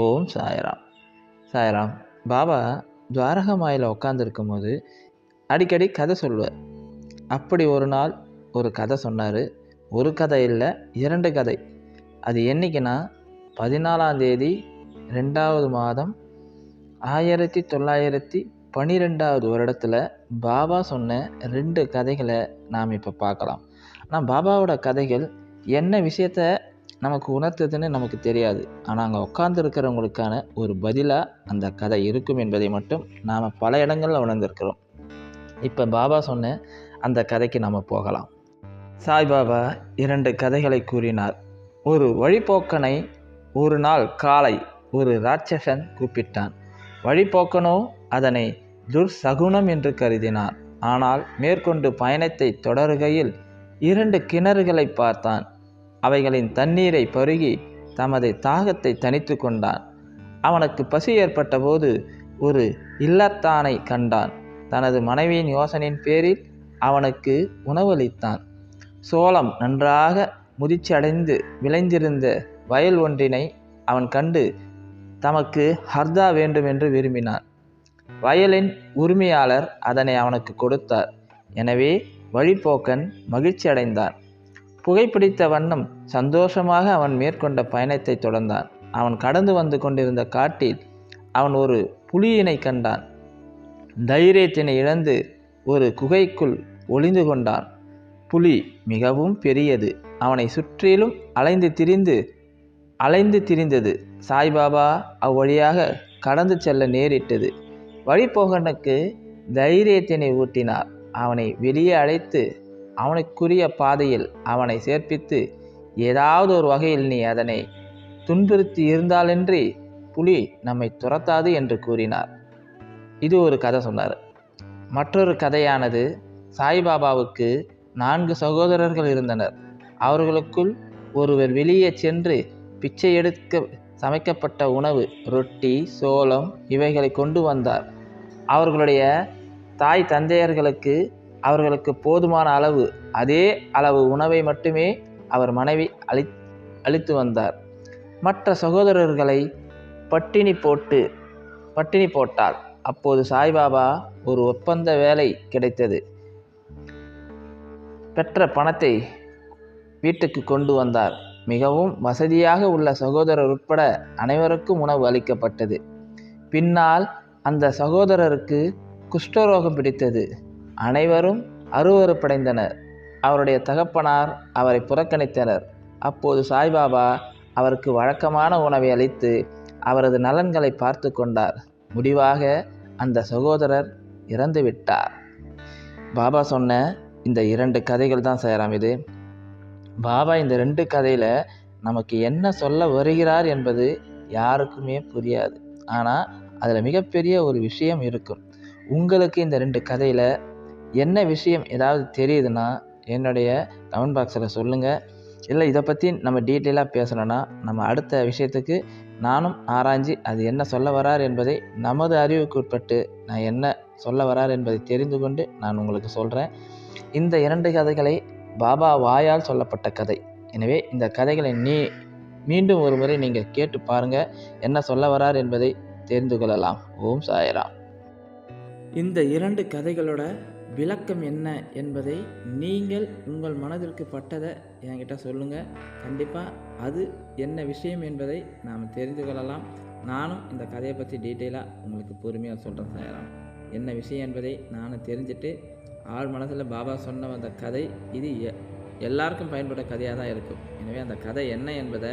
ஓம் சாய்ராம். சாய்ராம் பாபா துவாரகமாயில் உட்காந்துருக்கும் போது அடிக்கடி கதை சொல்லுவார். அப்படி ஒரு நாள் ஒரு கதை சொன்னார். ஒரு கதை இல்லை இரண்டு கதை. அது என்னைக்குன்னா பதினாலாம் தேதி ரெண்டாவது மாதம் ஆயிரத்தி தொள்ளாயிரத்தி பன்னிரெண்டாவது வருடத்தில் பாபா சொன்ன ரெண்டு கதைகளை நாம் இப்போ பார்க்கலாம். ஆனால் பாபாவோட கதைகள் என்ன விஷயத்த நமக்கு உணர்த்துதுன்னு நமக்கு தெரியாது. ஆனால் அங்கே உட்காந்துருக்கிறவங்களுக்கான ஒரு பதிலாக அந்த கதை இருக்கும் என்பதை மட்டும் நாம் பல இடங்களில் உணர்ந்திருக்கிறோம். இப்போ பாபா சொன்ன அந்த கதைக்கு நம்ம போகலாம். சாய்பாபா இரண்டு கதைகளை கூறினார். ஒரு வழிபோக்கனை ஒரு நாள் காலை ஒரு ராட்சசன் கூப்பிட்டான். வழிபோக்கனோ அதனை துர்சகுனம் என்று கருதினான். ஆனால் மேற்கொண்டு பயணத்தை தொடருகையில் இரண்டு கிணறுகளை பார்த்தான். அவைகளின் தண்ணீரை பருகி தமது தாகத்தை தணித்து கொண்டான். அவனுக்கு பசி ஏற்பட்டபோது ஒரு இல்லத்தானை கண்டான். தனது மனைவியின் யோசனையின் பேரில் அவனுக்கு உணவளித்தான். சோளம் நன்றாக முதிர்ச்சியடைந்து விளைந்திருந்த வயல் ஒன்றினை அவன் கண்டு தமக்கு ஹர்தா வேண்டும் என்று விரும்பினான். வயலின் உரிமையாளர் அதனை அவனுக்கு கொடுத்தார். எனவே வழிப்போக்கன் மகிழ்ச்சி அடைந்தான் புகைப்பிடித்த வண்ணம் சந்தோஷமாக அவன் மேற்கொண்ட பயணத்தை தொடர்ந்தான். அவன் கடந்து வந்து கொண்டிருந்த காட்டில் அவன் ஒரு புலியினை கண்டான். தைரியத்தினை இழந்து ஒரு குகைக்குள் ஒளிந்து கொண்டான். புலி மிகவும் பெரியது. அவனை சுற்றிலும் அலைந்து திரிந்து அலைந்து திரிந்தது. சாய்பாபா அவ்வழியாக கடந்து செல்ல நேரிட்டது. வழிபோகனுக்கு தைரியத்தினை ஊட்டினார். அவனை வெளியே அழைத்து அவனுக்குரிய பாதையில் அவனை சேர்ப்பித்து ஏதாவது ஒரு வகையில் நீ அதனை துன்புறுத்தி இருந்தாலன்றி புலி நம்மை துரத்தாது என்று கூறினார். இது ஒரு கதை சொன்னார். மற்றொரு கதையானது சாய்பாபாவுக்கு நான்கு சகோதரர்கள் இருந்தனர். அவர்களுக்குள் ஒருவர் வெளியே சென்று பிச்சை எடுக்க சமைக்கப்பட்ட உணவு ரொட்டி சோளம் இவைகளை கொண்டு வந்தார். அவர்களுடைய தாய் தந்தையர்களுக்கு அவர்களுக்கு போதுமான அளவு அதே அளவு உணவை மட்டுமே அவர் மனைவி அழி அளித்து வந்தார். மற்ற சகோதரர்களை பட்டினி போட்டு பட்டினி போட்டார் அப்போது சாய்பாபா ஒரு ஒப்பந்த வேலை கிடைத்தது. பெற்ற பணத்தை வீட்டுக்கு கொண்டு வந்தார். மிகவும் வசதியாக உள்ள சகோதரர் உட்பட அனைவருக்கும் உணவு அளிக்கப்பட்டது. பின்னால் அந்த சகோதரருக்கு குஷ்டரோகம் பிடித்தது. அனைவரும் அருவறுப்படைந்தனர் அவருடைய தகப்பனார் அவரை புறக்கணித்தனர். அப்போது சாய்பாபா அவருக்கு வழக்கமான உணவை அளித்து அவரது நலன்களை பார்த்து கொண்டார். முடிவாக அந்த சகோதரர் இறந்து விட்டார். பாபா சொன்ன இந்த இரண்டு கதைகள் தான் சேராம் இது பாபா இந்த ரெண்டு கதையில் நமக்கு என்ன சொல்ல வருகிறார் என்பது யாருக்குமே புரியாது. ஆனால் அதில் மிகப்பெரிய ஒரு விஷயம் இருக்கும். உங்களுக்கு இந்த ரெண்டு கதையில் என்ன விஷயம் ஏதாவது தெரியுதுன்னா என்னுடைய கமெண்ட் பாக்ஸில் சொல்லுங்கள் இல்லை இதை பற்றி நம்ம டீட்டெயிலாக பேசணுன்னா நம்ம அடுத்த விஷயத்துக்கு நானும் ஆராய்ஞ்சு அது என்ன சொல்ல வரார் என்பதை நமது அறிவுக்கு உட்பட்டு நான் என்ன சொல்ல வரார் என்பதை தெரிந்து கொண்டு நான் உங்களுக்கு சொல்கிறேன் இந்த இரண்டு கதைகளை பாபா வாயால் சொல்லப்பட்ட கதை. எனவே இந்த கதைகளை நீ மீண்டும் ஒரு முறை நீங்கள் கேட்டு பாருங்கள் என்ன சொல்ல வரார் என்பதை தெரிந்து கொள்ளலாம். ஓம் சாயராம். இந்த இரண்டு கதைகளோட விளக்கம் என்ன என்பதை நீங்கள் உங்கள் மனதிற்கு பட்டதை என்கிட்ட சொல்லுங்கள் கண்டிப்பாக அது என்ன விஷயம் என்பதை நாம் தெரிந்து கொள்ளலாம். நானும் இந்த கதையை பற்றி டீட்டெயிலாக உங்களுக்கு பொறுமையாக சொல்கிறேன் சாயலாம் என்ன விஷயம் என்பதை நானும் தெரிஞ்சுட்டு ஆள் மனசில் பாபா சொன்ன அந்த கதை இது எ- எல்லாருக்கும் பயன்பட கதையாக தான் இருக்கும். எனவே அந்த கதை என்ன என்பதை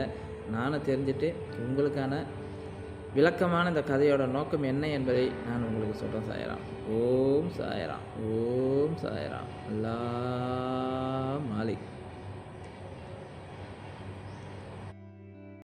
நானும் தெரிஞ்சுட்டு உங்களுக்கான விளக்கமான இந்த கதையோட நோக்கம் என்ன என்பதை நான் உங்களுக்கு சொல்கிறேன் சாயராம் ஓம் சாயராம் ஓம் சாயராம் அல்லா மாலிக்.